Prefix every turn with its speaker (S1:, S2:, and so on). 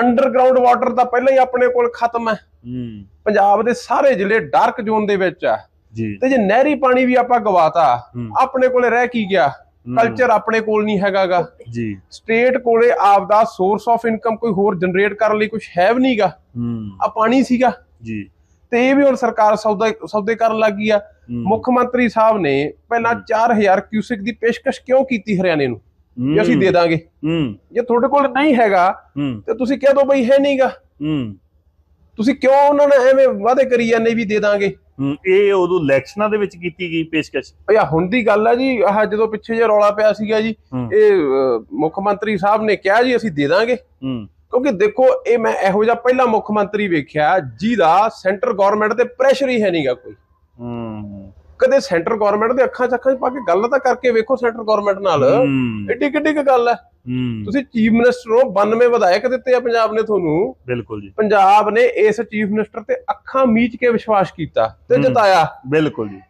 S1: Underground water ਤਾਂ ਪਹਿਲਾਂ ਹੀ ਆਪਣੇ ਕੋਲ ਖਤਮ ਹੈ।
S2: ਹੂੰ।
S1: ਪੰਜਾਬ ਦੇ ਸਾਰੇ ਜ਼ਿਲ੍ਹੇ ਡਾਰਕ ਜ਼ੋਨ ਦੇ ਵਿੱਚ ਆ
S2: ਜੀ।
S1: ਤੇ ਜੇ ਨਹਿਰੀ ਪਾਣੀ ਵੀ ਆਪਾਂ ਗਵਾਤਾ। ਆਪਣੇ ਕੋਲੇ ਰਹਿ ਕੀ ਗਿਆ। ਕਲਚਰ ਆਪਣੇ ਕੋਲ ਨਹੀਂ ਹੈਗਾਗਾ
S2: ਜੀ।
S1: ਸਟੇਟ ਕੋਲੇ ਆਪਦਾ ਸੋਰਸ ਆਫ ਇਨਕਮ ਕੋਈ ਹੋਰ ਜਨਰੇਟ ਕਰਨ ਲਈ ਕੁਝ ਹੈ ਵੀ ਨਹੀਂਗਾ।
S2: ਹੂੰ।
S1: ਆ ਪਾਣੀ ਸੀਗਾ।
S2: ਜੀ।
S1: ਤੇ ਇਹ ਵੀ ਹੁਣ ਸਰਕਾਰ ਸੌਦਾ ਸੌਦੇ ਕਰਨ ਲੱਗੀ ਆ।
S2: ਹੂੰ।
S1: ਮੁੱਖ ਮੰਤਰੀ ਸਾਹਿਬ ਨੇ ਪਹਿਲਾਂ 4000 ਕਿਊਸਿਕ ਦੀ ਪੇਸ਼ਕਸ਼ ਕਿਉਂ ਕੀਤੀ ਹਰਿਆਣੇ ਨੂੰ? ਵੀ ਅਸੀਂ ਦੇ ਦਾਂਗੇ।
S2: ਹੂੰ।
S1: ਜੇ ਤੁਹਾਡੇ ਕੋਲ ਨਹੀਂ ਹੈਗਾ
S2: ਹੂੰ।
S1: ਤੇ ਤੁਸੀਂ ਕਹਿ ਦੋ ਬਈ ਹੈ ਨਹੀਂਗਾ।
S2: ਹੂੰ।
S1: ਤੁਸੀਂ ਕਿਉਂ ਉਹਨਾਂ ਨੇ ਐਵੇਂ ਵਾਅਦੇ ਕਰੀ ਜਾਂਦੇ ਵੀ ਦੇ ਦਾਂਗੇ?
S2: ਇਹ ਉਦੋਂ ਇਲੈਕਸ਼ਨਾਂ ਦੇ ਵਿੱਚ ਕੀਤੀ ਗਈ ਪੇਸ਼ਕਸ਼।
S1: ਯਾ ਹੁਣ ਦੀ ਗੱਲ ਆ ਜੀ ਆਹ ਜਦੋਂ ਪਿੱਛੇ ਜੇ ਰੌਲਾ ਪਿਆ ਸੀਗਾ ਜੀ। ਇਹ ਮੁੱਖ ਮੰਤਰੀ ਸਾਹਿਬ ਨੇ ਕਿਹਾ ਜੀ ਅਸੀਂ ਦੇ ਦਾਂਗੇ।
S2: ਹੂੰ।
S1: ਕਿਉਂਕਿ ਦੇਖੋ ਇਹ ਮੈਂ ਇਹੋ ਜਿਹਾ ਪਹਿਲਾ ਮੁੱਖ ਮੰਤਰੀ ਵੇਖਿਆ ਜਿਹਦਾ ਸੈਂਟਰ ਗਵਰਨਮੈਂਟ ਤੇ ਪ੍ਰੈਸ਼ਰ ਹੀ ਹੈ ਨਹੀਂਗਾ ਕੋਈ।
S2: ਹੂੰ।
S1: ਕਦੇ ਸੈਂਟਰ ਗਵਰਨਮੈਂਟ ਦੇ ਅੱਖਾਂ 'ਚ ਅੱਖਾਂ 'ਚ ਪਾ ਕੇ ਗੱਲ ਤਾਂ ਕਰਕੇ ਵੇਖੋ ਸੈਂਟਰ ਗਵਰਨਮੈਂਟ ਨਾਲ। ਏਡੀ ਕਿੱਡੀ ਕੁ ਗੱਲ ਹੈ। ਤੁਸੀਂ ਚੀਫ ਮਿਨਿਸਟਰ ਹੋ 92 ਵਿਧਾਇਕ ਦਿੱਤੇ ਆ ਪੰਜਾਬ ਨੇ ਤੁਹਾਨੂੰ।
S2: ਬਿਲਕੁਲ ਜੀ।
S1: ਪੰਜਾਬ ਨੇ ਇਸ ਚੀਫ ਮਿਨਿਸਟਰ ਤੇ ਅੱਖਾਂ ਮੀਚ ਕੇ ਵਿਸ਼ਵਾਸ ਕੀਤਾ ਤੇ। ਜਿਤਾਇਆ।
S2: ਬਿਲਕੁਲ ਜੀ।